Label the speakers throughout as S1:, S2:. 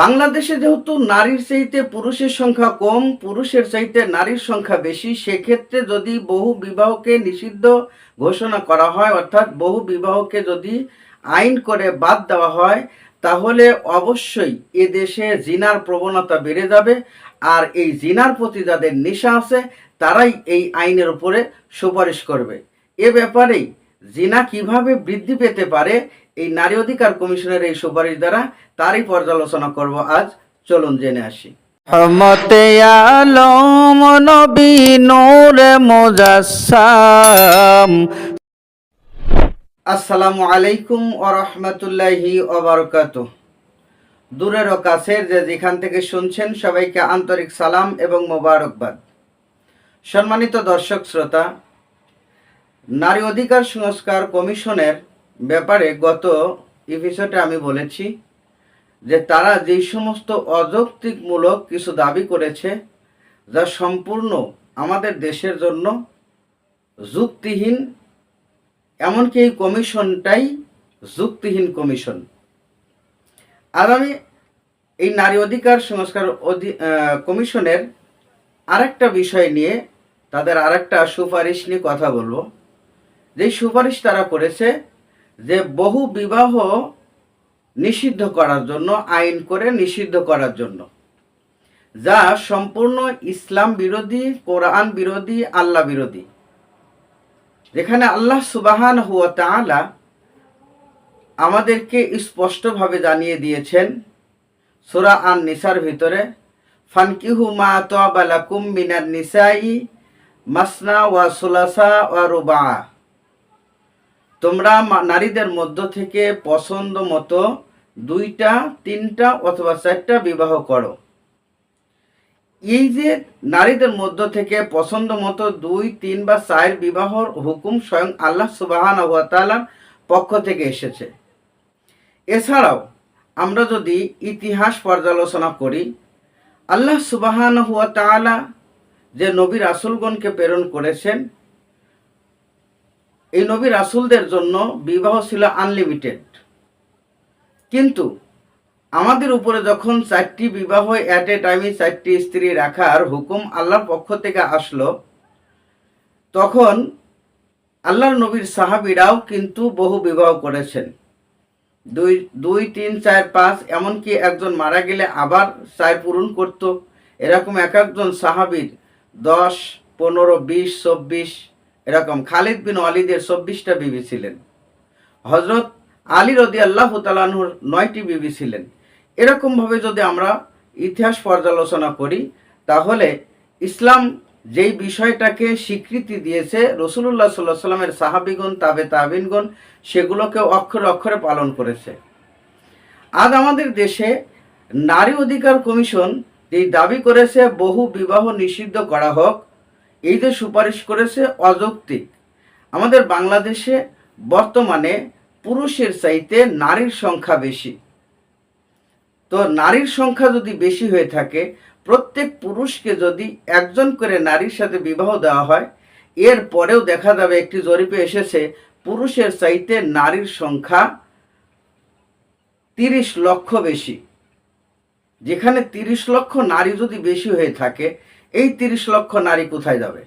S1: বাংলাদেশে যেহেতু নারীর চাইতে পুরুষের সংখ্যা কম, পুরুষের চাইতে নারীর সংখ্যা বেশি, সেক্ষেত্রে যদি বহু বিবাহকে নিষিদ্ধ ঘোষণা করা হয়, অর্থাৎ বহু বিবাহকে যদি আইন করে বাদ দেওয়া হয়, তাহলে অবশ্যই এ দেশে জিনার প্রবণতা বেড়ে যাবে। আর এই জিনার প্রতি যাদের নেশা আছে, তারাই এই আইনের উপরে সুপারিশ করবে। এ ব্যাপারেই জিনা কীভাবে বৃদ্ধি পেতে পারে এই নারী অধিকার কমিশনের এই সুপারিশ দ্বারা তারই পর্যালোচনা করব। আজ চলুন জেনে আসি।
S2: রহমতে আলম নবী নূর মুজাসসাম।
S1: আসসালামু আলাইকুম ও রহমতুল্লাহি ওবরকাত দূরের ও কাছের যে যেখান থেকে শুনছেন সবাইকে আন্তরিক সালাম এবং মোবারকবাদ। সম্মানিত দর্শক শ্রোতা নারী অধিকার সংস্কার কমিশনের ব্যাপারে গত এপিসোডে আমি বলেছি যে তারা যেই সমস্ত অযৌক্তিকমূলক কিছু দাবি করেছে, যা সম্পূর্ণ আমাদের দেশের জন্য যুক্তিহীন, এমনকি এই কমিশনটাই যুক্তিহীন কমিশন। আর আমি এই নারী অধিকার সংস্কার অধি- কমিশনের আরেকটা বিষয় নিয়ে তাদের আরেকটা সুপারিশ নিয়ে কথা বলব। যে সুপারিশ তারা করেছে যে বহু বিবাহ নিষিদ্ধ করার জন্য, আইন করে নিষিদ্ধ করার জন্য। যা সম্পূর্ণ ইসলাম বিরোধী, কোরআন বিরোধী, আল্লাহ বিরোধী। যেখানে আল্লাহ সুবাহান হুয়া তাআলা আমাদেরকে স্পষ্টভাবে জানিয়ে দিয়েছেন সূরা আন নিসার ভিতরে, ফানকিহু মা তাবালাকুম মিনান নিসাই মাসনা ওয়া সুলাসা ওয়া রুবা তোমরা নারীদের মধ্য থেকে পছন্দ মতো দুইটা, তিনটা অথবা চারটা বিবাহ করো। এই যে নারীদের মধ্য থেকে পছন্দ মতো দুই, তিন বা চার বিবাহর হুকুম স্বয়ং আল্লাহ সুবাহান পক্ষ থেকে এসেছে। এছাড়াও আমরা যদি ইতিহাস পর্যালোচনা করি, আল্লাহ সুবাহান হুয়া তাআলা যে নবী রাসুলগণকে প্রেরণ করেছেন এই নবী রাসুলদের জন্য বিবাহ ছিল আনলিমিটেড কিন্তু আমাদের উপরে যখন চারটি বিবাহ অ্যাট এ টাইমে চারটি স্ত্রী রাখার হুকুম আল্লাহর পক্ষ থেকে আসলো, তখন আল্লাহর নবীর সাহাবিরাও কিন্তু বহু বিবাহ করেছেন। দুই দুই, তিন, চার, পাঁচ, এমনকি একজন মারা গেলে আবার চার পূরণ করত। এরকম এক একজন সাহাবির দশ, পনেরো, বিশ, চব্বিশ এরকম খালিদ বিন ওয়ালিদের চব্বিশটা বিবি ছিলেন। হজরত আলী রদি আল্লাহ তালাহুর নয়টি বিবি ছিলেন। এরকমভাবে যদি আমরা ইতিহাস পর্যালোচনা করি, তাহলে ইসলাম যেই বিষয়টাকে স্বীকৃতি দিয়েছে রসুল্লাহ সাল্লাহ সাল্লামের সাহাবিগণ, তাবে তাবিনগণ সেগুলোকে অক্ষরে অক্ষরে পালন করেছে। আজ আমাদের দেশে নারী অধিকার কমিশন যেই দাবি করেছে, বহু বিবাহ নিষিদ্ধ করা হোক এই যে সুপারিশ করেছে অযৌক্তিক। আমাদের বাংলাদেশে বর্তমানে পুরুষের চাইতে নারীর সংখ্যা বেশি। তো নারীর সংখ্যা যদি বেশি হয়ে থাকে, প্রত্যেক পুরুষকে যদি একজন করে নারীর সাথে বিবাহ দেওয়া হয়, এর পরেও দেখা যাবে একটি জরিপে এসেছে, পুরুষের চাইতে নারীর সংখ্যা তিরিশ লক্ষ বেশি। যেখানে তিরিশ লক্ষ নারী যদি বেশি হয়ে থাকে এই তিরিশ লক্ষ নারী কোথায় যাবে?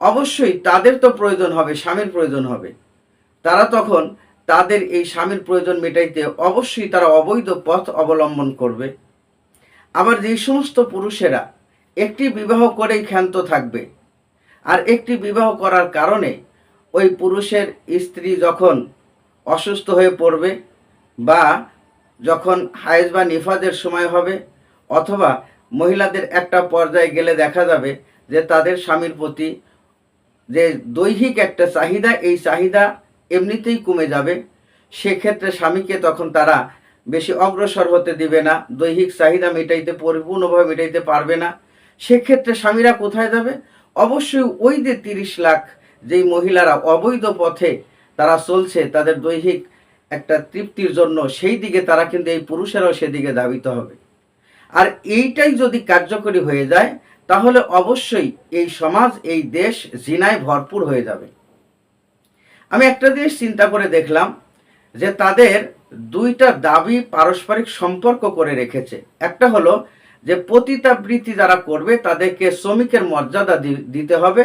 S1: অবশ্যই তাদের তো প্রয়োজন হবে, স্বামীর প্রয়োজন হবে। তারা তখন তাদের এই স্বামীর প্রয়োজন মেটাইতে অবশ্যই তারা অবৈধ পথ অবলম্বন করবে। আবার যেই সমস্ত পুরুষেরা একটি বিবাহ করেই ক্ষান্ত থাকবে আর একটি বিবাহ করার কারণে ওই পুরুষের স্ত্রী যখন অসুস্থ হয়ে পড়বে বা যখন হায়েজ বা নিফাজের সময় হবে অথবা মহিলাদের একটা পর্যায়ে গেলে দেখা যাবে যে তাদের স্বামীর প্রতি যে দৈহিক একটা চাহিদা, এই চাহিদা এমনিতেই কমে যাবে। সেক্ষেত্রে স্বামীকে তখন তারা বেশি অগ্রসর হতে দিবে না, দৈহিক চাহিদা মেটাইতে, পরিপূর্ণভাবে মেটাইতে পারবে না। সেক্ষেত্রে স্বামীরা কোথায় যাবে? অবশ্যই ওই যে তিরিশ লাখ যেই মহিলারা অবৈধ পথে তারা চলছে, তাদের দৈহিক একটা তৃপ্তির জন্য সেই দিকে তারা কিন্তু এই পুরুষেরাও সেদিকে ধাবিত হবে। আর এইটাই যদি কার্যকরী হয়ে যায়, তাহলে অবশ্যই এই সমাজ, এই দেশ জিনায় ভরপুর হয়ে যাবে। আমি একটা জিনিস চিন্তা করে দেখলাম যে তাদের দুইটা দাবি পারস্পরিক সম্পর্ক করে রেখেছে। একটা হলো যে পতিতাবৃত্তি যারা করবে, তাদেরকে শ্রমিকের মর্যাদা দিতে হবে।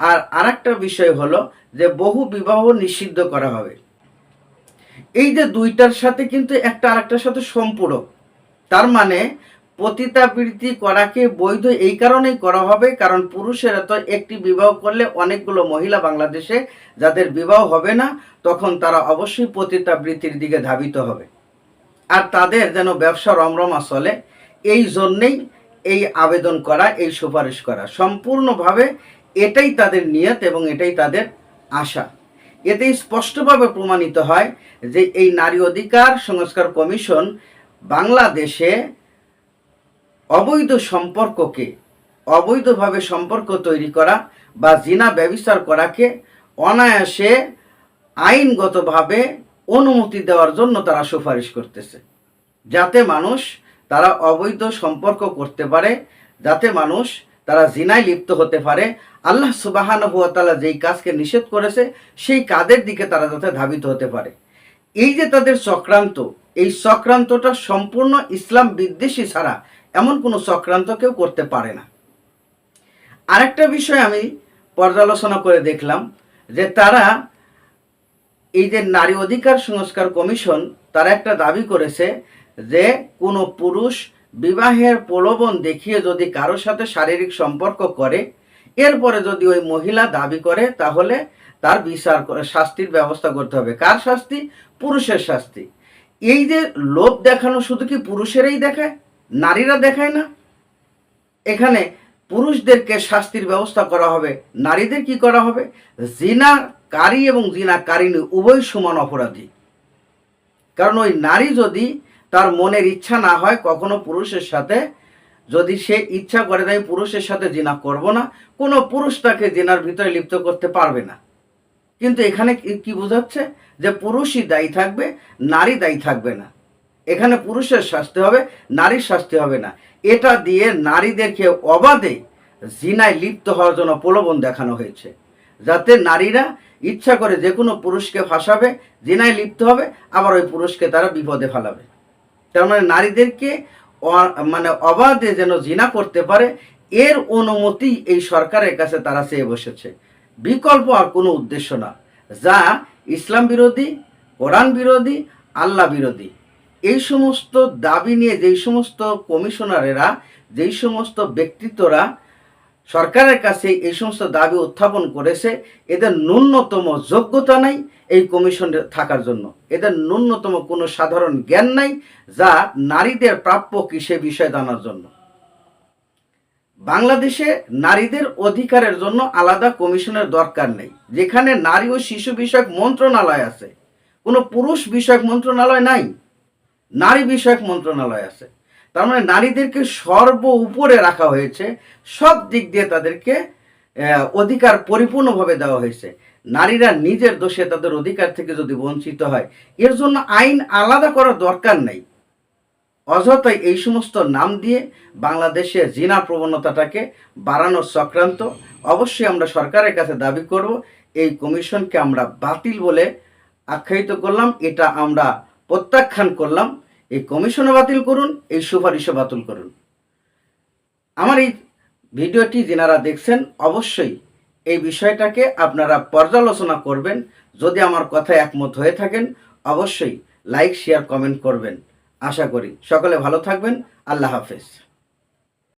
S1: আর আরেকটা বিষয় হলো যে বহু বিবাহ নিষিদ্ধ করা হবে। এই যে দুইটার সাথে কিন্তু একটা আরেকটার সাথে সম্পূরক। তার মানে পতিতাবৃত্তি করাকে বৈধ এই কারণেই করা হবে, কারণ পুরুষেরা তো একটি বিবাহ করলে অনেকগুলো মহিলা বাংলাদেশে যাদের বিবাহ হবে না, তখন তারা অবশ্যই পতিতাবৃত্তির দিকে ধাবিত হবে। আর তাদের যেন ব্যবসা রমরমা চলে, এই জন্যেই এই আবেদন করা, এই সুপারিশ করা। সম্পূর্ণভাবে এটাই তাদের নিয়ত এবং এটাই তাদের আশা। এতে স্পষ্টভাবে প্রমাণিত হয় যে এই নারী অধিকার সংস্কার কমিশন বাংলাদেশে অবৈধ সম্পর্ককে, অবৈধভাবে সম্পর্ক তৈরি করা বা জিনা ব্যবচার করাকে অনায়াসে আইনগতভাবে অনুমতি দেওয়ার জন্য তারা সুপারিশ করতেছে। যাতে মানুষ তারা অবৈধ সম্পর্ক করতে পারে, যাতে মানুষ তারা জিনায় লিপ্ত হতে পারে। আল্লাহ সুবাহান হুয়াতালা যেই কাজকে নিষেধ করেছে, সেই কাজের দিকে তারা যাতে ধাবিত হতে পারে। এই যে তাদের চক্রান্ত, এই চক্রান্তটা সম্পূর্ণ ইসলাম বিদ্বেষী ছাড়া এমন কোনো চক্রান্ত কেউ করতে পারে না। আরেকটা বিষয় আমি পর্যালোচনা করে দেখলাম যে তারা এই যে নারী অধিকার সংস্কার কমিশন, তারা একটা দাবি করেছে যে কোনো পুরুষ বিবাহের প্রলোভন দেখিয়ে যদি কারোর সাথে শারীরিক সম্পর্ক করে, এরপরে যদি ওই মহিলা দাবি করে, তাহলে তার বিচার করে শাস্তির ব্যবস্থা করতে হবে। কার শাস্তি? পুরুষের শাস্তি। এই যে লোভ দেখানো শুধু কি পুরুষেরাই দেখায়? নারীরা দেখায় না। এখানে পুরুষদেরকে শাস্তির ব্যবস্থা করা হবে, নারীদের কি করা হবে? জিনা কারী এবং জিনা কারিনী উভয় সমান অপরাধী। কারণ ওই নারী যদি তার মনের ইচ্ছা না হয়, কখনো পুরুষের সাথে যদি সে ইচ্ছা করে দেয় পুরুষের সাথে জিনা করব না, কোনো পুরুষ তাকে জিনার ভিতরে লিপ্ত করতে পারবে না। কিন্তু এখানে কি বোঝাচ্ছে? যে পুরুষই দায়ী থাকবে, নারী দায়ী থাকবে না। এখানে পুরুষের শাস্তি হবে, নারীর শাস্তি হবে না। এটা দিয়ে নারীদেরকে অবাধে জিনায় লিপ্ত হওয়ার জন্য প্রলোভন দেখানো হয়েছে। যাতে নারীরা ইচ্ছা করে যে কোনো পুরুষকে ফাঁসাবে, জিনায় লিপ্ত হবে, আবার ওই পুরুষকে তারা বিপদে ফেলাবে। তার মানে নারীদেরকে মানে অবাধে যেন জিনা করতে পারে, এর অনুমতি এই সরকারের কাছে তারা চেয়ে বসেছে। বিকল্প আর কোনো উদ্দেশ্য না। যা ইসলাম বিরোধী, কোরআন বিরোধী, আল্লাহ বিরোধী। এই সমস্ত দাবি নিয়ে যেই সমস্ত কমিশনারেরা, যেই সমস্ত ব্যক্তিত্বরা সরকারের কাছে এই সমস্ত দাবি উত্থাপন করেছে, এদের ন্যূনতম যোগ্যতা নাই এই কমিশনে থাকার জন্য। এদের ন্যূনতম কোনো সাধারণ জ্ঞান নাই যা নারীদের প্রাপ্য কি সে বিষয়ে জানার জন্য। বাংলাদেশে নারীদের অধিকারের জন্য আলাদা কমিশনের দরকার নেই। যেখানে নারী ও শিশু বিষয়ক মন্ত্রণালয় আছে। কোনো পুরুষ বিষয়ক মন্ত্রণালয় নাই। নারী বিষয়ক মন্ত্রণালয় আছে। তার মানে নারীদেরকে সর্ব উপরে রাখা হয়েছে, সব দিক দিয়ে তাদেরকে অধিকার পরিপূর্ণভাবে দেওয়া হয়েছে। নারীরা নিজের দোষে তাদের অধিকার থেকে যদি বঞ্চিত হয়, এর জন্য আইন আলাদা করার দরকার নেই। অযথাই এই সমস্ত নাম দিয়ে বাংলাদেশে জিনা প্রবণতাটাকে বাড়ানোর চক্রান্ত অবশ্যই আমরা সরকারের কাছে দাবি করব। এই কমিশনকে আমরা বাতিল বলে আখ্যায়িত করলাম। এটা আমরা প্রত্যাখ্যান করলাম। এই কমিশনও বাতিল করুন, এই সুপারিশও বাতিল করুন। আমার এই ভিডিওটি যেনারা দেখছেন, অবশ্যই এই বিষয়টাকে আপনারা পর্যালোচনা করবেন। যদি আমার কথা একমত হয়ে থাকেন, অবশ্যই লাইক, শেয়ার, কমেন্ট করবেন। আশা করি সকলে ভালো থাকবেন। আল্লাহ হাফেজ।